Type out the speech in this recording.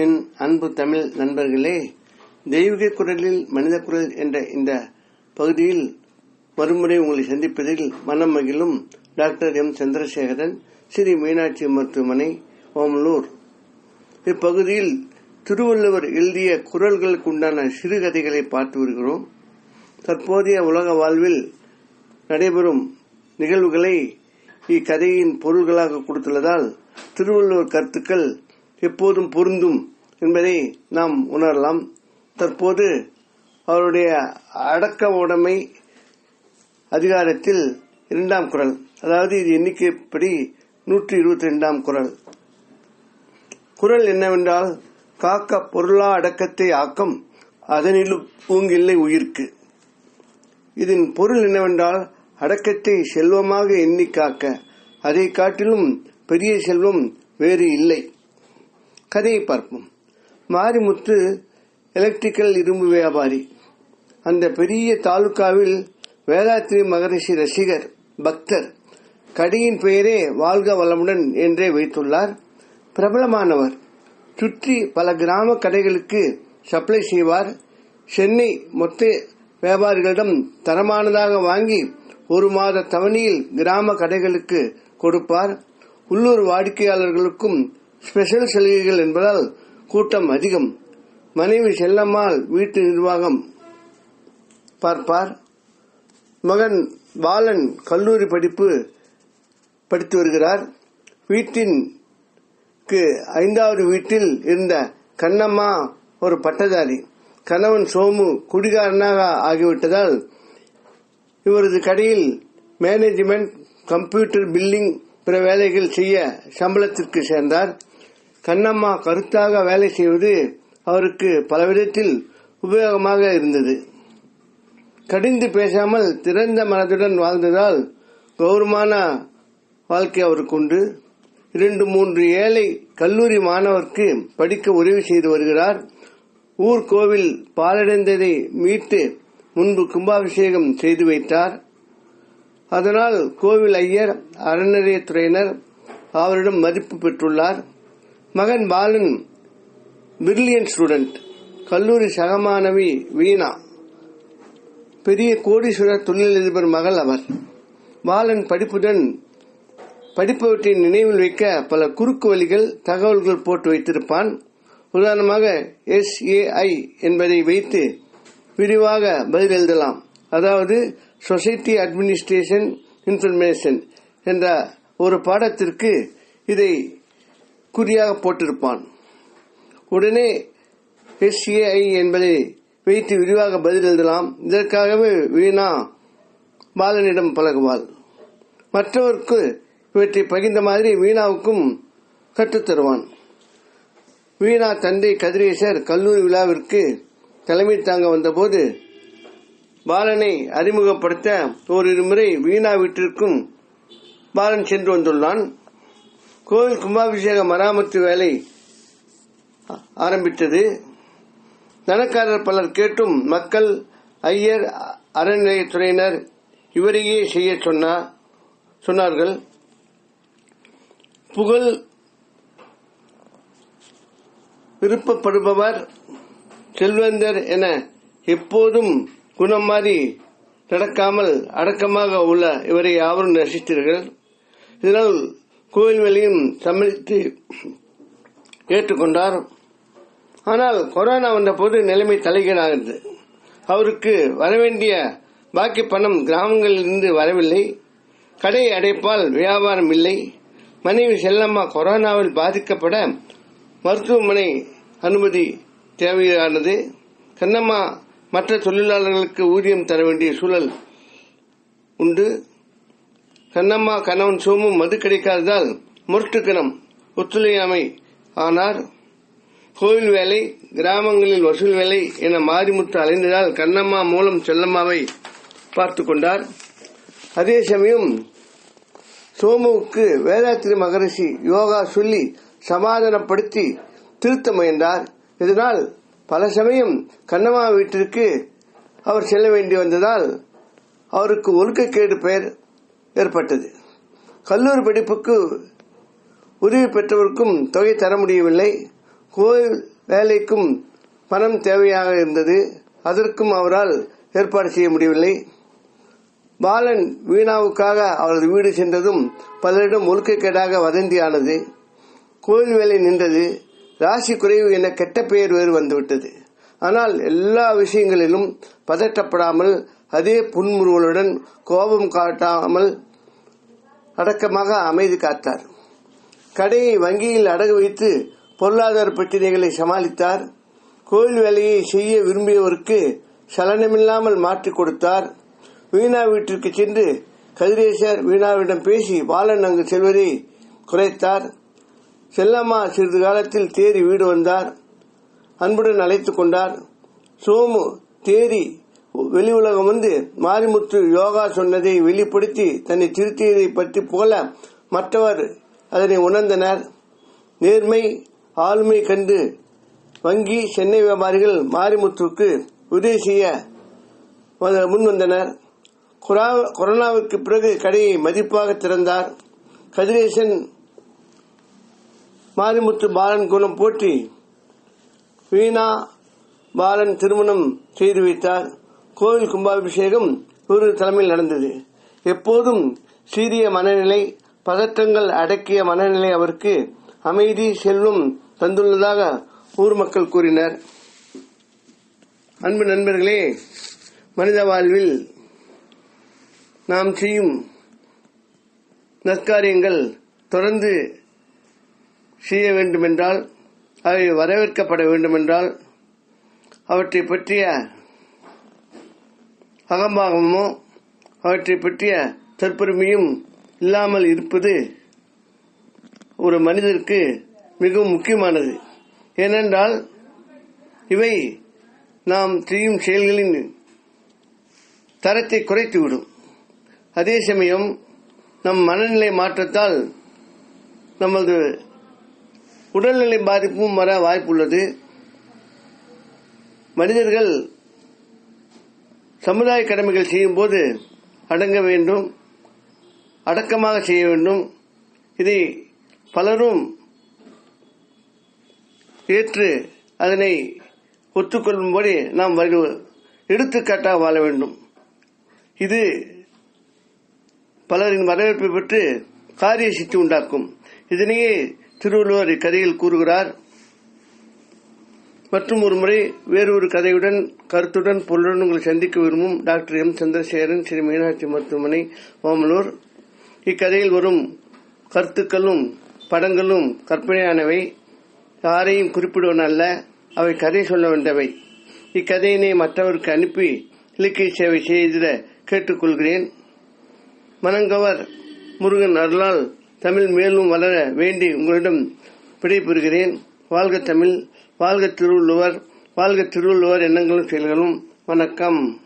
என் அன்பு தமிழ் நண்பர்களே தெய்வீக குரலில் மனித குரல் என்ற இந்த பகுதியில் மறுமுறை உங்களை சந்திப்பதில் மனம் மகிழும் டாக்டர் எம். சந்திரசேகரன் ஸ்ரீ மீனாட்சி மருத்துவமனை ஓமலூர். இப்பகுதியில் திருவள்ளுவர் எழுதிய குரல்களுக்கு உண்டான சிறுகதைகளை பார்த்து வருகிறோம். தற்போதைய உலக வாழ்வில் நடைபெறும் நிகழ்வுகளை இக்கதையின் பொருள்களாக கொடுத்துள்ளதால் திருவள்ளுவர் கருத்துக்கள் எப்போதும் பொருந்தும் என்பதை நாம் உணரலாம். தற்போது அவருடைய அடக்க உடைமை அதிகாரத்தில் இரண்டாம் குரல் அதாவது இது எண்ணிக்கைப்படி நூற்றி இருபத்தி ரெண்டாம் குரல். குரல் என்னவென்றால் காக்க பொருளா அடக்கத்தை ஆக்கம் அதனிலும் பூங்கில்லை உயிர்க்கு. இதன் பொருள் என்னவென்றால் அடக்கத்தை செல்வமாக எண்ணி காக்க அதை காட்டிலும் பெரிய செல்வம் வேறு இல்லை. கதையை பார்ப்போம். மாரிமுத்து எலக்ட்ரிக்கல் இரும்பு வியாபாரி. அந்த பெரிய தாலுகாவில் வேதாத்ரி மகரிஷி ரசிகர் பக்தர் கடையின் பெயரே வாழ்க வளமுடன் என்றே வைத்துள்ளார். பிரபலமானவர். சுற்றி பல கிராம கடைகளுக்கு சப்ளை செய்வார். சென்னை மொத்த வியாபாரிகளிடம் தரமானதாக வாங்கி ஒரு மாத தவணையில் கிராம கடைகளுக்கு கொடுப்பார். உள்ளூர் வாடிக்கையாளர்களுக்கும் ஸ்பெஷல் சலுகைகள் என்பதால் கூட்டம் அதிகம். மனைவி செல்லம்மாள் வீட்டு நிர்வாகம். பார்ப்பார் மகன் பாலன் கல்லூரி படிப்பு படித்து வருகிறார். வீட்டின் ஐந்தாவது வீட்டில் இருந்த கண்ணம்மா ஒரு பட்டதாரி. கணவன் சோமு குடிகாரனாக ஆகிவிட்டதால் இவரது கடையில் மேனேஜ்மெண்ட் கம்ப்யூட்டர் பில்லிங் பிற வேலைகள் செய்ய சம்பளத்திற்கு சேர்ந்தார். கண்ணம்மா கருத்தாக வேலை செய்வது அவருக்கு பலவிதத்தில் உபயோகமாக இருந்தது. கடிந்து பேசாமல் திறந்த மனதுடன் வாழ்ந்ததால் கௌரவமான வாழ்க்கை அவருக்கு உண்டு. இரண்டு மூன்று ஏழை கல்லூரி மாணவருக்கு படிக்க உதவி செய்து வருகிறார். ஊர் கோவில் பாலடைந்ததை மீட்டு முன்பு கும்பாபிஷேகம் செய்து வைத்தார். அதனால் கோவில் ஐயர் அறநிலையத்துறையினர் அவரிடம் மதிப்பு பெற்றுள்ளார். மகன் பாலன் பிரில்லியன் ஸ்டூடெண்ட் கல்லூரி சகமானவி வீணா பெரிய கோடீஸ்வரர் தொழிலதிபர் மகள் அவர். பாலன் படிப்புடன் படிப்பவற்றை நினைவில் வைக்க பல குறுக்கு வழிகள் தகவல்கள் போட்டு வைத்திருப்பான். உதாரணமாக எஸ்ஏஐ என்பதை வைத்து விரிவாக பதில் எழுதலாம். அதாவது சொசைட்டி அட்மினிஸ்ட்ரேஷன் இன்ஃபர்மேஷன் என்ற ஒரு பாடத்திற்கு இதை குறியாக போட்டிருப்பான். உடனே எஸ்ஏஐ என்பதை வைத்து விரிவாக பதில் எழுதலாம். இதற்காகவே வீணா பாலனிடம் பழகுவாள். மற்றவருக்கு இவற்றை பகிர்ந்த மாதிரி வீணாவுக்கும் கற்றுத்தருவான் வீணா தந்தை கதிரேசர் கல்லூரி விழாவிற்கு தலைமை தாங்க வந்தபோது பாலனை அறிமுகப்படுத்த ஓரிரு முறை வீணா வீட்டிற்கும் பாலன் சென்று வந்துள்ளான். கோவில் கும்பாபிஷேக மராமத்து வேலை ஆரம்பித்தது. தனக்காரர் பலர் கேட்டும் மக்கள் ஐயர் அறநிலையத்துறையினர் இவரையே செய்ய சொன்னார் சொன்னார்கள். புகழ் விருப்பப்படுபவர் செல்வந்தர் என எப்போதும் குணம் மாறி நடக்காமல் அடக்கமாக உள்ள இவரை யாவரும் ரசித்தீர்கள் இதனால் கோயில் வேலையும் சம்மதித்து ஏற்றுக்கொண்டார். ஆனால் கொரோனா வந்தபோது நிலைமை தலைகீழாகிறது அவருக்கு வரவேண்டிய பாக்கி பணம் கிராமங்களிலிருந்து வரவில்லை. கடை அடைப்பால் வியாபாரம் இல்லை. மனைவி செல்லம்மா கொரோனாவில் பாதிக்கப்பட மருத்துவமனை அனுமதி தேவையானது. கண்ணம்மா மற்ற தொழிலாளர்களுக்கு ஊதியம் தர வேண்டிய சூழல் உண்டு. கண்ணம்மா கணவன் சோமும் மது கிடைக்காததால் முரட்டுக்கணம் ஒத்துழையாமை ஆனார். கோவில் வேலை கிராமங்களில் வசூல் வேலை என மாரிமுத்து அலைந்ததால் கண்ணம்மா மூலம் செல்லம்மாவை பார்த்து கொண்டார். அதே சமயம் சோமுவுக்கு வேதாத்திரி மகரிஷி யோகா சொல்லி சமாதானப்படுத்தி திருத்த முயன்றார். இதனால் பல சமயம் கண்ணம்மா வீட்டிற்கு அவர் செல்ல வேண்டி வந்ததால் அவருக்கு ஒழுக்கக்கேடு பெயர் ஏற்பட்டது. கல்லூரி படிப்புக்கு உதவி பெற்றவருக்கும் தொகை தர முடியவில்லை. கோயில் வேலைக்கும் பணம் தேவையாக இருந்தது. அதற்கும் அவரால் ஏற்பாடு செய்ய முடியவில்லை. பாலன் வீணாவுக்காக அவரது வீடு சென்றதும் பலரிடம் ஒழுக்கக்கேடாக வதந்தியானது. கோயில் வேலை நின்றது. ராசி குறைவு என கெட்ட பெயர் வேறு வந்துவிட்டது. ஆனால் எல்லா விஷயங்களிலும் பதட்டப்படாமல் அதே புன்முறுவலுடன் கோபம் காட்டாமல் அடக்கமாக அமைதி காத்தார். கடையை வங்கியில் அடகு வைத்து பொருளாதார பிரச்சனைகளை சமாளித்தார். கோயில் வேலையை செய்ய விரும்பியவருக்கு சலனமில்லாமல் மாற்றிக் கொடுத்தார். வீணா வீட்டிற்கு சென்று கதிரேசர் வீணாவிடம் பேசி பாலன் அங்கு செல்வதை குறைத்தார். செல்லம்மா சிறிது காலத்தில் தேரி வீடு வந்தார். அன்புடன் அழைத்துக் கொண்டார். சோமு தேரி வெளி உலகம் வந்து மாரிமுத்து யோகா சொன்னதை வெளிப்படுத்தி தன்னை திருத்தியதை பற்றி புகழ மற்றவர் அதனை உணர்ந்தனர். நேர்மை ஆளுமை கண்டு வங்கி சென்னை வியாபாரிகள் மாரிமுத்துக்கு உதவி செய்ய முன்வந்தனர் கொரோனாவுக்கு பிறகு கடையை மதிப்பாக திறந்தார். கதிரேசன் மாரிமுத்து பாலன் குணம் போற்றி வீணா பாலன் திருமணம் செய்து வைத்தார். கோவில் கும்பாபிஷேகம் இவரது தலைமையில் நடந்தது. எப்போதும் சீரிய மனநிலை பதற்றங்கள் அடக்கிய மனநிலை அவருக்கு அமைதி செல்வம் தந்துள்ளதாக ஊர் மக்கள் கூறினர். அன்பு நண்பர்களே மனித வாழ்வில் நாம் செய்யும் நற்காரியங்கள் தொடர்ந்து செய்ய வேண்டுமென்றால் அவை வரவேற்கப்பட வேண்டுமென்றால் அவற்றை பற்றிய அகம்பாகமோ அவற்றை பற்றிய தற்பெருமையும் இல்லாமல் இருப்பது ஒரு மனிதருக்கு மிகவும் முக்கியமானது. ஏனென்றால் இவை நாம் செய்யும் செயல்களின் தரத்தை குறைத்துவிடும். அதே சமயம் நம் மனநிலை மாற்றத்தால் நமது உடல்நிலை பாதிப்பும் வர வாய்ப்புள்ளது. மனிதர்கள் சமுதாய கடமைகள் செய்யும் போது அடங்க வேண்டும் அடக்கமாக செய்ய வேண்டும். இதை பலரும் ஏற்று அதனை ஒத்துக்கொள்ளும்படி நாம் எடுத்துக்காட்டாக வாழ வேண்டும். இது பலரின் வரவேற்பை பெற்று காரிய சித்தி உண்டாக்கும். இதனையே திருவள்ளுவர் இக்கதையில் கூறுகிறார் மற்றும் ஒரு முறை வேறொரு கதையுடன் கருத்துடன் பொருளுடன் உங்களை சந்திக்க விரும்பும் டாக்டர் எம். சந்திரசேகரன் ஸ்ரீ மீனாட்சி மருத்துவமனை ஓமலூர் இக்கதையில் வரும் கருத்துக்களும் படங்களும் கற்பனையானவை யாரையும் குறிப்பிடுவன அல்ல அவை கதை சொல்ல வேண்டவை இக்கதையினை மற்றவருக்கு அனுப்பி இலக்கிய சேவை செய்திட கேட்டுக்கொள்கிறேன். மனங்கவர் முருகன் அருளால் தமிழ் மேலும் வளர வேண்டி உங்களிடம் விடைபெறுகிறேன். வாழ்க தமிழ் வாழ்க திருவள்ளுவர் வாழ்க திருவள்ளுவர் எண்ணங்களும் செயல்களும். வணக்கம்.